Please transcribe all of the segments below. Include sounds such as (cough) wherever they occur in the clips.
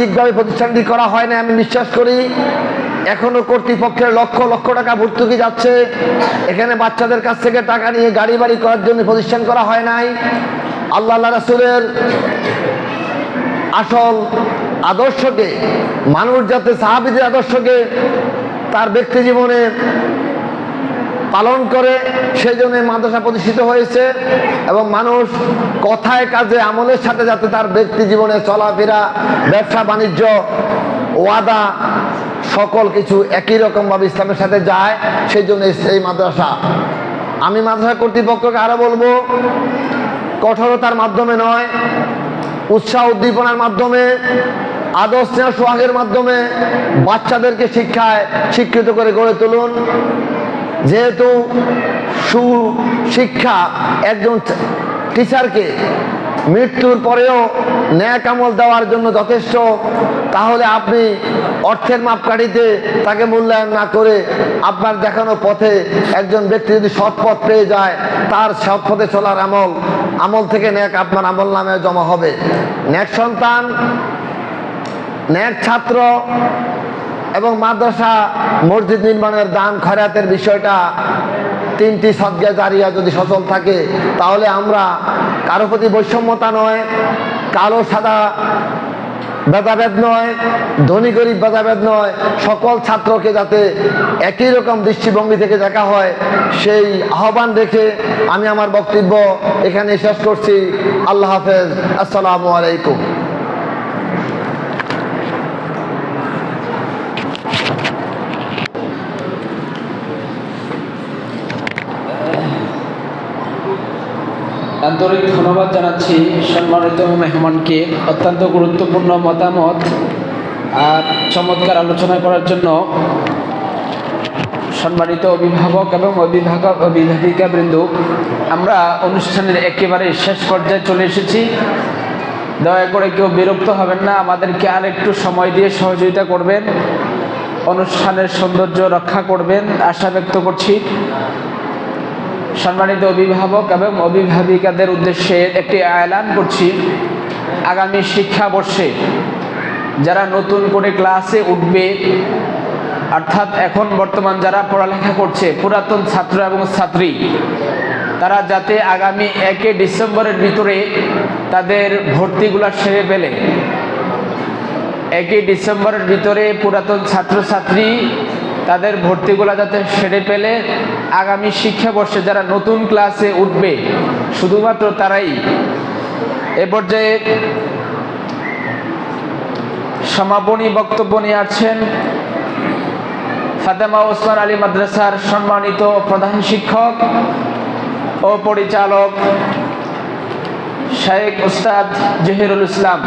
বাণিজ্যিকভাবে প্রতিষ্ঠানটি করা হয় না আমি বিশ্বাস করি। এখনও কর্তৃপক্ষের লক্ষ লক্ষ টাকা ভর্তুকি যাচ্ছে। এখানে বাচ্চাদের কাছ থেকে টাকা নিয়ে গাড়ি বাড়ি করার জন্য প্রতিষ্ঠান করা হয় নাই। আল্লাহ রাসুলের আসল আদর্শকে, মানুষ যাতে সাহাবিদের আদর্শকে, তার ব্যক্তি জীবনে পালন করে সেই জন্য মাদ্রাসা প্রতিষ্ঠিত হয়েছে এবং মানুষ কথায় কাজে আমলের সাথে যাতে তার ব্যক্তি জীবনে চলাফেরা, ব্যবসা, বাণিজ্য, ওয়াদা, সকল কিছু একই রকমভাবে ইসলামের সাথে যায় সেই জন্য এই মাদ্রাসা। আমি মাদ্রাসা কর্তৃপক্ষকে আরও বলব, কঠোরতার মাধ্যমে নয়, উৎসাহ উদ্দীপনার মাধ্যমে, আদর স্নেহ সোহাগের মাধ্যমে বাচ্চাদেরকে শিক্ষায় শিক্ষিত করে গড়ে তুলুন। যেহেতু সুশিক্ষা একজন টিচারকে মৃত্যুর পরেও ন্যায় আমল দেওয়ার জন্য যথেষ্ট, তাহলে আপনি অর্থের মাপকাঠিতে তাকে মূল্যায়ন না করে আপনার দেখানো পথে একজন ব্যক্তি যদি সৎ পথ পেয়ে যায়, তার সৎ পথে চলার আমল আমল থেকে ন্যাক আপনার আমল নামে জমা হবে। ন্যাক সন্তান, ন্যাক ছাত্র মাদ্রাসা মসজিদ নির্মাণের দান খয়রাতের বিষয়টা তিনটি সদ্গা জারিয়া যদি সচল থাকে, তাহলে আমরা কারও প্রতি বৈষম্যতা নয়, কালো, সাদা ভেদাভেদ নয়, ধনী, গরিব ভেদাভেদ নয়, সকল ছাত্রকে যাতে একই রকম দৃষ্টিভঙ্গি থেকে দেখা হয়, সেই আহ্বান রেখে আমি আমার বক্তব্য এখানে শেষ করছি। আল্লাহ হাফেজ। আসসালামু আলাইকুম। আন্তরিক ধন্যবাদ জানাচ্ছি সম্মানিত মেহমানকে। অত্যন্ত গুরুত্বপূর্ণ মতামত আর চমৎকার আলোচনা করার জন্য সম্মানিত অভিভাবক এবং অভিভাবক অভিভাবিকা বৃন্দ, আমরা অনুষ্ঠানের একেবারে শেষ পর্যায়ে চলে এসেছি। দয়া করে কেউ বিরক্ত হবেন না, আমাদেরকে আর একটু সময় দিয়ে সহযোগিতা করবেন, অনুষ্ঠানের সৌন্দর্য রক্ষা করবেন, আশা ব্যক্ত করছি। সম্মানিত অভিভাবক এবং অভিভাবিকাদের উদ্দেশ্যে একটি আয়লান করছি আগামী শিক্ষাবর্ষে যারা নতুন করে ক্লাসে উঠবে, অর্থাৎ এখন বর্তমান যারা পড়ালেখা করছে, পুরাতন ছাত্র এবং ছাত্রী, তারা যাতে আগামী একে ডিসেম্বরের ভিতরে তাদের ভর্তিগুলো সেরে পেলে একই ডিসেম্বরের ভিতরে পুরাতন ছাত্রছাত্রী তাদের ভর্তিগুলো যাতে সেরে পেলে আগামী শিক্ষাবর্ষে যারা নতুন ক্লাসে উঠবে, শুধুমাত্র তারাই এ পর্যায়ে সমাপনী বক্তব্য নিয়ে আসছেন ফাতেমা ওসমান আলী মাদ্রাসার সম্মানিত প্রধান শিক্ষক ও পরিচালক শাহেক উস্তাদ জহিরুল ইসলাম।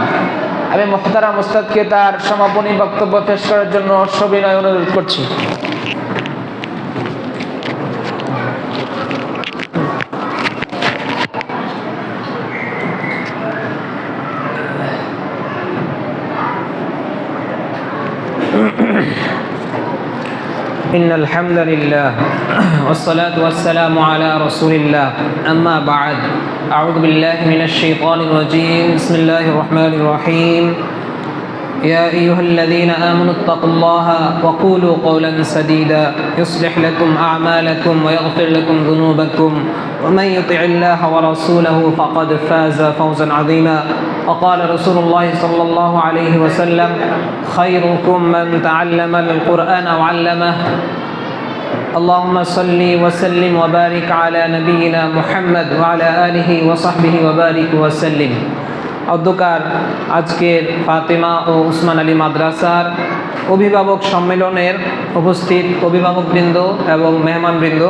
আমি মোহতারাম মোস্তাদকে তার সমাপনী বক্তব্য পেশ করার জন্য সবিনয় অনুরোধ করছি। إن الحمد لله (clears throat) والصلاة والسلام على رسول الله. أما بعد أعوذ بالله من الشيطان الرجيم. بسم الله الرحمن الرحيم. يا أيها الذين آمنوا اتقوا الله وقولوا قولا سديدا يصلح لكم أعمالكم ويغفر لكم ذنوبكم ومن يطع الله ورسوله فقد فاز فوزا عظيما وقال رسول الله صلى الله عليه وسلم خيركم من تعلم القرآن وعلمه اللهم صل وسلم وبارك على نبينا محمد وعلى آله وصحبه وبارك وسلم অধ্যকার আজকের ফাতেমা ও উসমান আলী মাদ্রাসার অভিভাবক সম্মেলনের উপস্থিত অভিভাবকবৃন্দ এবং মেহমানবৃন্দ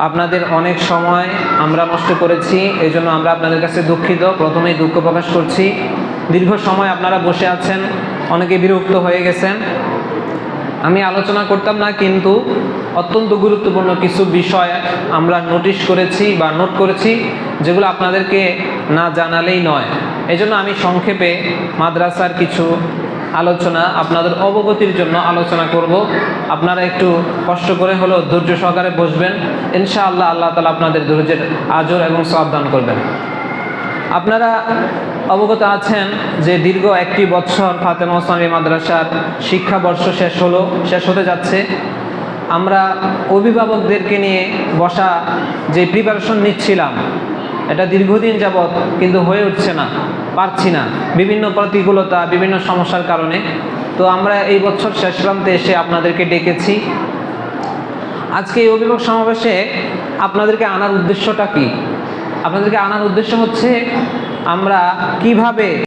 আপনাদের অনেক সময় আমরা নষ্ট করেছি এই জন্য আমরা আপনাদের কাছে দুঃখিত। প্রথমেই দুঃখ প্রকাশ করছি। দীর্ঘ সময় আপনারা বসে আছেন, অনেকে বিরক্ত হয়ে গেছেন। আমি আলোচনা করতাম না, কিন্তু অত্যন্ত গুরুত্বপূর্ণ কিছু বিষয় আমরা নোটিশ করেছি বা নোট করেছি, যেগুলো আপনাদেরকে না জানালেই নয়। এই জন্য আমি সংক্ষেপে মাদ্রাসার কিছু আলোচনা আপনাদের অবগতির জন্য আলোচনা করব। আপনারা একটু কষ্ট করে হলেও ধৈর্য সহকারে বসবেন। ইনশাআল্লাহ আল্লাহ তালা আপনাদের ধৈর্যের আজর এবং সাবধান করবেন। আপনারা অবগত আছেন যে দীর্ঘ একটি বছর ফাতেমা ওসমানী মাদ্রাসার শিক্ষাবর্ষ শেষ হলো, শেষ হতে যাচ্ছে। আমরা অভিভাবকদেরকে নিয়ে বসা যে প্রিপারেশন নিচ্ছিলাম এটা দীর্ঘদিন যাবৎ কিন্তু হয়ে উঠছে না, পারছি না। বিভিন্ন প্রতিকূলতা, বিভিন্ন সমস্যার কারণে। তো আমরা এই বছর শেষ প্রান্তে এসে আপনাদেরকে ডেকেছি। আজকে এই অভিভাবক সমাবেশে আপনাদেরকে আনার উদ্দেশ্যটা কি? আপনাদেরকে আনার উদ্দেশ্য হচ্ছে আমরা কীভাবে